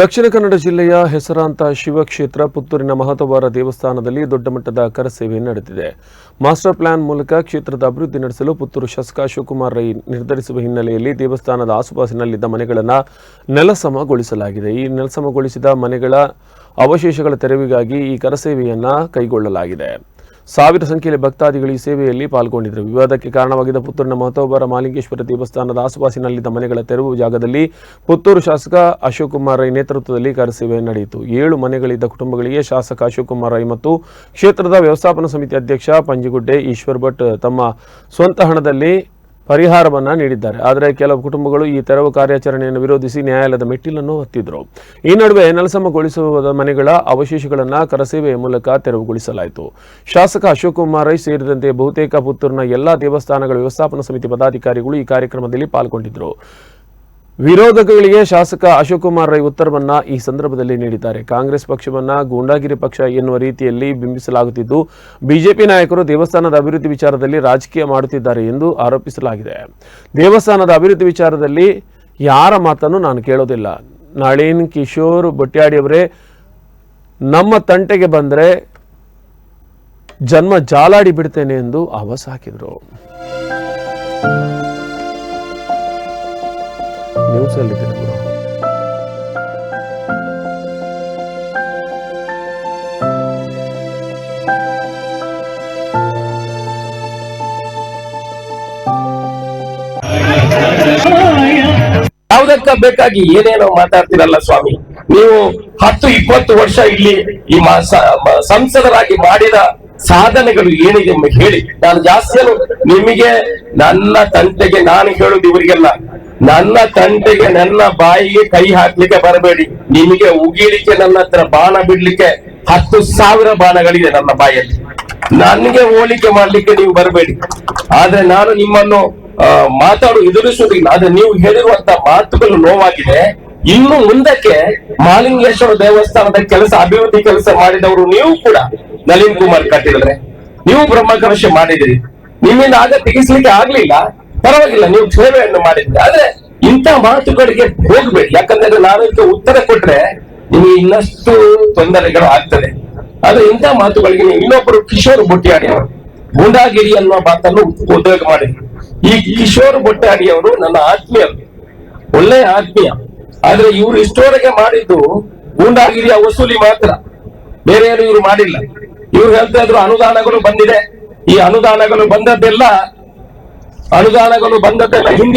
ದಕ್ಷಿಣ ಕನ್ನಡ ಜಿಲ್ಲೆಯ ಹೆಸರಾಂತ ಶಿವಕ್ಷೇತ್ರ ಪುತ್ತೂರಿನ ಮಹತವಾರ ದೇವಸ್ಥಾನದಲ್ಲಿ ದೊಡ್ಡ ಮಟ್ಟದ ಕರಸೇವೆ ನಡೆದಿದೆ. ಮಾಸ್ಟರ್ ಪ್ಲಾನ್ ಮೂಲಕ ಕ್ಷೇತ್ರದ ಅಭಿವೃದ್ಧಿ ನಡೆಸಲು ಪುತ್ತೂರು ಶಾಸಕ ಶಿವಕುಮಾರ್ ರೈ ನಿರ್ಧರಿಸುವ ಹಿನ್ನೆಲೆಯಲ್ಲಿ ದೇವಸ್ಥಾನದ ಆಸುಪಾಸಿನಲ್ಲಿದ್ದ ಮನೆಗಳನ್ನು ನೆಲಸಮಗೊಳಿಸಲಾಗಿದೆ. ಈ ನೆಲಸಮಗೊಳಿಸಿದ ಮನೆಗಳ ಅವಶೇಷಗಳ ತೆರವಿಗಾಗಿ ಈ ಕರಸೇವೆಯನ್ನು ಕೈಗೊಳ್ಳಲಾಗಿದೆ. ಸಾವಿರ ಸಂಖ್ಯೆಯಲ್ಲಿ ಭಕ್ತಾದಿಗಳು ಈ ಸೇವೆಯಲ್ಲಿ ಪಾಲ್ಗೊಂಡಿದ್ದರು. ವಿವಾದಕ್ಕೆ ಕಾರಣವಾಗಿದ್ದ ಪುತ್ತೂರಿನ ಮಹತೋಬರ ಮಾಲಿಂಗೇಶ್ವರ ದೇವಸ್ಥಾನದ ಆಸುಪಾಸಿನಲ್ಲಿದ್ದ ಮನೆಗಳ ತೆರವು ಜಾಗದಲ್ಲಿ ಪುತ್ತೂರು ಶಾಸಕ ಅಶೋಕ್ ಕುಮಾರ್ ರೈ ನೇತೃತ್ವದಲ್ಲಿ ಕಾರ್ಯಸೇವೆ ನಡೆಯಿತು. ಏಳು ಮನೆಗಳಿದ್ದ ಕುಟುಂಬಗಳಿಗೆ ಶಾಸಕ ಅಶೋಕ್ ಕುಮಾರ್ ರೈ ಮತ್ತು ಕ್ಷೇತ್ರದ ವ್ಯವಸ್ಥಾಪನಾ ಸಮಿತಿ ಅಧ್ಯಕ್ಷ ಪಂಜಿಗುಡ್ಡೆ, ಈಶ್ವರ್ ಭಟ್ ತಮ್ಮ ಸ್ವಂತ ಹಣದಲ್ಲಿ ಪರಿಹಾರವನ್ನ ನೀಡಿದ್ದಾರೆ. ಆದರೆ ಕೆಲವು ಕುಟುಂಬಗಳು ಈ ತೆರವು ಕಾರ್ಯಾಚರಣೆಯನ್ನು ವಿರೋಧಿಸಿ ನ್ಯಾಯಾಲಯದ ಮೆಟ್ಟಿಲನ್ನು ಹತ್ತಿದ್ರು ಈ ನಡುವೆ ನೆಲಸಮಗೊಳಿಸುವ ಮನೆಗಳ ಅವಶೇಷಗಳನ್ನು ಕರಸೇವೆಯ ಮೂಲಕ ತೆರವುಗೊಳಿಸಲಾಯಿತು. ಶಾಸಕ ಅಶೋಕ್ ಕುಮಾರ್ ರೈ ಸೇರಿದಂತೆ ಬಹುತೇಕ ಪುತ್ತೂರಿನ ಎಲ್ಲಾ ದೇವಸ್ಥಾನಗಳ ವ್ಯವಸ್ಥಾಪನಾ ಸಮಿತಿ ಪದಾಧಿಕಾರಿಗಳು ಈ ಕಾರ್ಯಕ್ರಮದಲ್ಲಿ ಪಾಲ್ಗೊಂಡಿದ್ದರು ವಿರೋಧಗಳಿಗೆ ಶಾಸಕ ಅಶೋಕ್ ಕುಮಾರ್ ರೈ ಉತ್ತರವನ್ನ ಈ ಸಂದರ್ಭದಲ್ಲಿ ನೀಡಿದ್ದಾರೆ. ಕಾಂಗ್ರೆಸ್ ಪಕ್ಷವನ್ನ ಗೂಂಡಾಗಿರಿ ಪಕ್ಷ ಎನ್ನುವ ರೀತಿಯಲ್ಲಿ ಬಿಂಬಿಸಲಾಗುತ್ತಿದ್ದು, ಬಿಜೆಪಿ ನಾಯಕರು ದೇವಸ್ಥಾನದ ಅಭಿವೃದ್ಧಿ ವಿಚಾರದಲ್ಲಿ ರಾಜಕೀಯ ಮಾಡುತ್ತಿದ್ದಾರೆ ಎಂದು ಆರೋಪಿಸಲಾಗಿದೆ. ದೇವಸ್ಥಾನದ ಅಭಿವೃದ್ಧಿ ವಿಚಾರದಲ್ಲಿ ಯಾರ ಮಾತನ್ನು ನಾನು ಕೇಳೋದಿಲ್ಲ. ನಾಳೀನ್ ಕಿಶೋರ್ ಬೊಟ್ಯಾಡಿಯವರೇ ನಮ್ಮ ತಂಟೆಗೆ ಬಂದರೆ ಜನ್ಮ ಜಾಲಾಡಿ ಬಿಡ್ತೇನೆ ಎಂದು ಆವಾಸ ಹಾಕಿದರು. ನ್ಯೂಸ್ ಅಲ್ಲಿ ಗುರು ಯಾವುದಕ್ಕ ಬೇಕಾಗಿ ಏನೇನೋ ಮಾತಾಡ್ತಿರಲ್ಲ ಸ್ವಾಮಿ? ನೀವು ಹತ್ತು, ಇಪ್ಪತ್ತು ವರ್ಷ ಇಲ್ಲಿ ಈ ಸಂಸದರಾಗಿ ಮಾಡಿದ ಸಾಧನೆಗಳು ಏನಿದೆ ಹೇಳಿ. ನಾನು ಜಾಸ್ತಿ ನಿಮಗೆ ನನ್ನ ತಂಟೆಗೆ ನಾನು ಹೇಳುದು ಇವರಿಗೆಲ್ಲ. ನನ್ನ ತಂಟೆಗೆ, ನನ್ನ ಬಾಯಿಗೆ ಕೈ ಹಾಕ್ಲಿಕ್ಕೆ ಬರಬೇಡಿ. ನಿಮಗೆ ಉಗಿಲಿಕ್ಕೆ ನನ್ನ ಹತ್ರ ಬಾಣ ಬಿಡ್ಲಿಕ್ಕೆ ಹತ್ತು ಸಾವಿರ ಬಾಣಗಳಿದೆ ನನ್ನ ಬಾಯಲ್ಲಿ. ನನಗೆ ಹೋಲಿಕೆ ಮಾಡ್ಲಿಕ್ಕೆ ನೀವು ಬರಬೇಡಿ. ಆದ್ರೆ ನಾನು ನಿಮ್ಮನ್ನು ಮಾತಾಡು ಎದುರಿಸುವುದಿಲ್ಲ. ಆದ್ರೆ ನೀವು ಹೇಳಿರುವಂತ ಮಾತುಗಳು ನೋವಾಗಿದೆ. ಇನ್ನು ಮುಂದಕ್ಕೆ ಮಾಲಿಂಗೇಶ್ವರ ದೇವಸ್ಥಾನದ ಕೆಲಸ, ಅಭಿವೃದ್ಧಿ ಕೆಲಸ ಮಾಡಿದವರು ನೀವು ಕೂಡ ನಳಿನ್ ಕುಮಾರ್ ಕಟ್ಟಿದ್ರೆ ನೀವು ಬ್ರಹ್ಮಕಲಶ ಮಾಡಿದಿರಿ ನಿಮ್ಮಿಂದ ಆಗ ತೆಗಿಸ್ಲಿಕ್ಕೆ ಆಗ್ಲಿಲ್ಲ. ಪರವಾಗಿಲ್ಲ, ನೀವು ಸೇವೆಯನ್ನು ಮಾಡಿದ್ರೆ. ಆದ್ರೆ ಇಂಥ ಮಾತುಗಳಿಗೆ ಹೋಗ್ಬೇಡಿ. ಯಾಕಂದ್ರೆ ನಾನು ಇದಕ್ಕೆ ಉತ್ತರ ಕೊಟ್ರೆ ನಿಮಗೆ ಇನ್ನಷ್ಟು ತೊಂದರೆಗಳು ಆಗ್ತದೆ. ಆದ್ರೆ ಇಂಥ ಮಾತುಗಳಿಗೆ ನೀವು ಇನ್ನೊಬ್ಬರು ಕಿಶೋರ್ ಬೊಟ್ಟಿಯಾಡಿ ಅವರು. ಗೂಂಡಾಗಿರಿ ಅನ್ನುವ ಮಾತನ್ನು ಉದ್ಯೋಗ ಮಾಡಿದ್ರು. ಈ ಕಿಶೋರ್ ಬೊಟ್ಟಾಡಿ ಅವರು ನನ್ನ ಆತ್ಮೀಯರು ಒಳ್ಳೆಯ ಆತ್ಮೀಯ. ಆದ್ರೆ ಇವರು ಇಷ್ಟೋರೆಗೆ ಮಾಡಿದ್ದು ಗೂಂಡಾಗಿರಿಯ ವಸೂಲಿ ಮಾತ್ರ. ಬೇರೆ ಏನು ಇವರು ಮಾಡಿಲ್ಲ. ಇವ್ರು ಹೇಳ್ತಾ ಇದ್ರು ಅನುದಾನಗಳು ಬಂದಿದೆ. ಈ ಅನುದಾನಗಳು ಬಂದದ್ದೆಲ್ಲ ಅನುದಾನಗಳು ಬಂದದ್ದೆಲ್ಲ ಹಿಂದಿ